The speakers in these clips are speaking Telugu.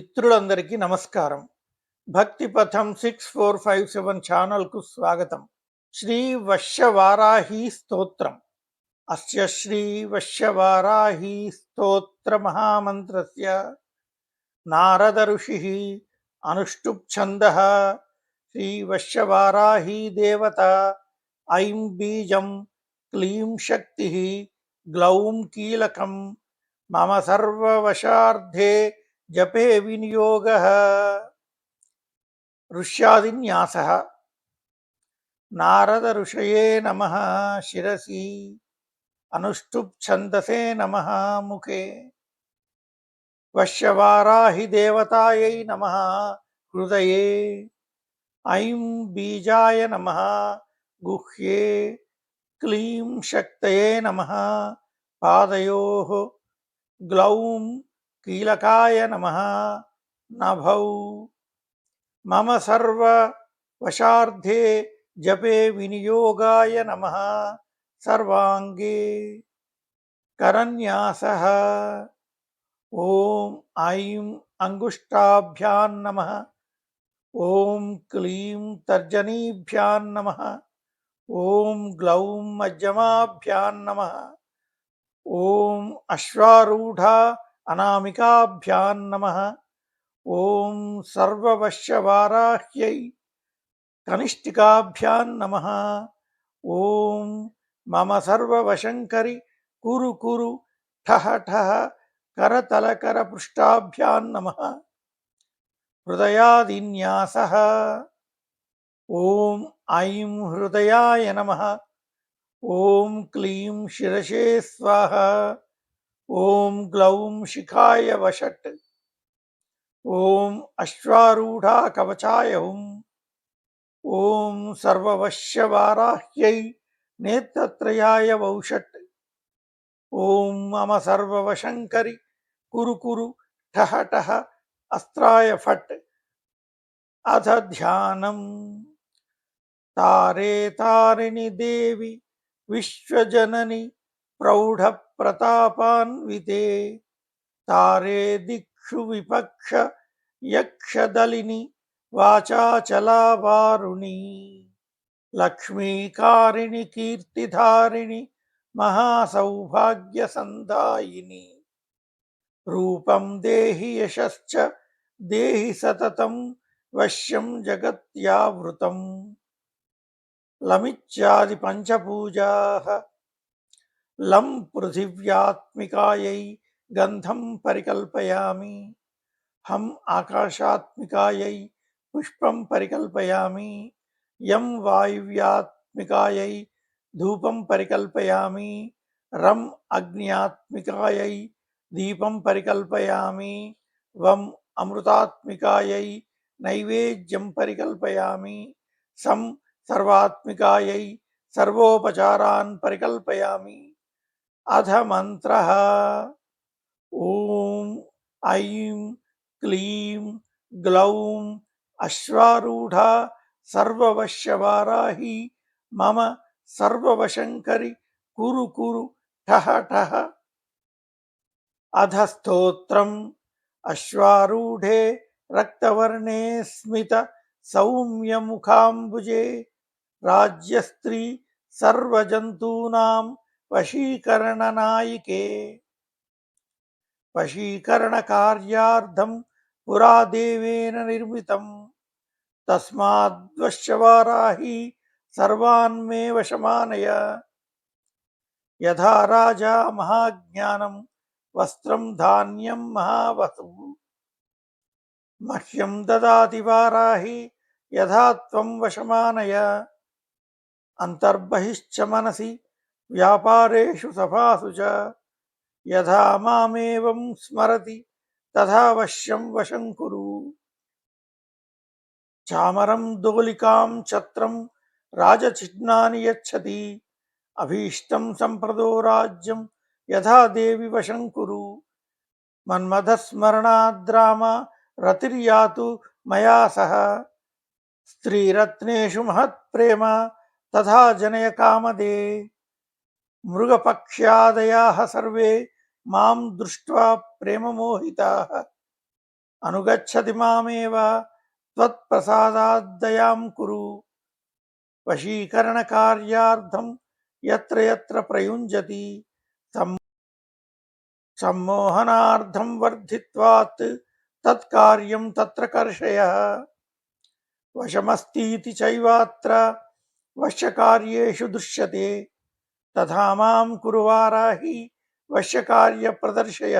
మిత్రులందరికీ నమస్కారం భక్తి పథం సిక్స్ ఫోర్ ఫైవ్ సెవెన్ ఛానల్కు స్వాగతం శ్రీ వశ్యవారాహి స్తోత్రం అస్య శ్రీ వశ్యవారాహి స్తోత్ర మహామంత్రస్య నారద ఋషి అనుష్టుప్ ఛంద శ్రీ వశ్యవారాహి దేవత ఐం బీజం క్లీం శక్తి గ్లౌం కీలకం మమ సర్వవశార్థే జపే వినియోగ. ఋష్యాదిన్యాస నారద ఋషయే నమ శిరసి. అనుష్టుప్ ఛందసే నమ ముఖే. వశ్యవారాహి దేవతాయై నమ హృదయే. ఐం బీజాయ నమ గుహ్యే. క్లీం శక్తయే నమ పాదయో. గ్లౌం कीलकाय नमः। नभौ। मम सर्व वशार्धे जपे विनियोगाय नमः। सर्वांगे करन्यासः। ॐ ऐं अङ्गुष्ठाभ्यां नमः। ॐ क्लीं तर्जनीभ्यां नमः। ॐ ग्लौं मज्जमाभ्यां नमः। ॐ अश्वारूढा అనామికాభ్యాన్నమ ఓం సర్వవశ్యవారాహ్యై కనిష్ఠికాభ్యాన్నమ ఓం మమ సర్వవశంకరి కురు కురు ఠహ ఠహ కరతలకర పృష్టాభ్యాన్నమ హృదయాదిన్యాస. ఓం ఐం హృదయాయ నమ. ఓం క్లీం శిరసే స్వాహ. ఓం గ్లౌం శిఖాయ వషట్ ఓం అశ్వారూఢా కవచాయ హుం ఓం సర్వవశ్యవారాహ్యై నేత్రత్రయాయ వౌషట్ ఓం మమ సర్వవశంకరి కురు కురు ఠహ ఠహ అస్త్రాయ ఫట్. అథ ధ్యానం. తారే తారిణి దేవి విశ్వజనని ప్రౌఢ ప్రతాపాన్వితే తారే దిక్షు విపక్ష యక్షదలిని వాచాచలావారుణి లక్ష్మీకారిణి కీర్తిధారిణి మహాసౌభాగ్యసందాయిని రూపం దేహి యశ్చ దేహి సతతం వశ్యం జగత్యావృతం లమిత్యాది పంచపూజా लं पृथिव्यात्मिकायै गन्धं परिकल्पयामि। हम आकाशात्मिकायै पुष्पं परिकल्पयामि। यं वायव्यात्मिकायै धूपं परिकल्पयामि। रम् अग्न्यात्मिकायै दीपं परिकल्पयामि। वम् अमृतात्मिकायै नैवेद्यं परिकल्पयामि। सं सर्वात्मिकायै सर्वोपचारान् परिकल्पयामि। अथ मन्त्रः ॐ ऐं क्लीं ग्लौं अश्वारूढा सर्ववश्यवाराहि मम सर्ववशङ्करि कुरु कुरु ठः ठः अध अश्वारूढे रक्तवर्णे स्मित सौम्यमुखाम्बुजे राज्यस्त्री सर्वजन्तूनां वशीकरणनायिके वशीकरणकार्यार्थं पुरा देवेन निर्मितं। तस्माद्वश्यवाराही सर्वान् मे वशमानय यथा राजा महाज्ञानं वस्त्रं धान्यं महावसुः मह्यं ददाति वाराही यथा त्वं वशमानय। अन्तर्बहिश्च मनसि వ్యాపారేషు సభాసు చ యథా మామేవం స్మరతి తథావశ్యం వశం కురు. చామరం దోలికాం ఛత్రం రాజచిహ్నాని యచ్చతి అభీష్టం సంప్రదో రాజ్యం యథా దేవి వశం కురు. మన్మథస్మరణాద్రామ రతిర్యాతు మయా సహ స్త్రీరత్నేషు మహత్ప్రేమ తథా జనయ కామదే. మృగపక్ష్యాదయాः సర్వే మాం దృష్ట్వా ప్రేమమోహితాः. అనుగచ్చతి మామేవ త్వత్ప్రసాదాద్దయాం కురు. వశీకరణకార్యార్థం ఎత్ర ఎత్ర ప్రయుంజతి. సమ్మోహనార్థం వర్ధిత్వాత్ తత్కార్యం తత్ర కర్షయ. వశమస్తీతి చైవాత్ర వశ్యకార్యేషు దృశ్యతే. तथा माम कुरुवाराही वश्य कार्य प्रदर्शय।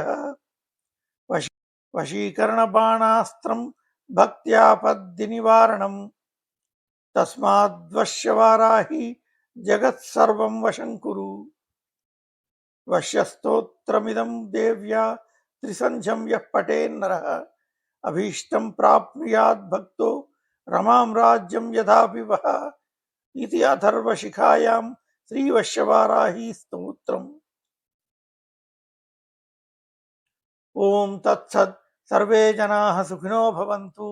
वश वशीकरण बाणास्त्रम भक्त्यापद्दि निवारणम तस्माद्वश्य वाराही जगत् सर्वं वशं कुरु। वश्यस्तोत्रमिदं देव्या त्रिसंजम यः पठेन्नरः अभीष्टं प्राप्नुयात् भक्तो रमां राज्यं यथापि वः इति अथर्वशिखायां శ్రీవశ్యవారాహి స్తోత్రం ఓం తత్సత్ సర్వే జనా సుఖినో భవంతు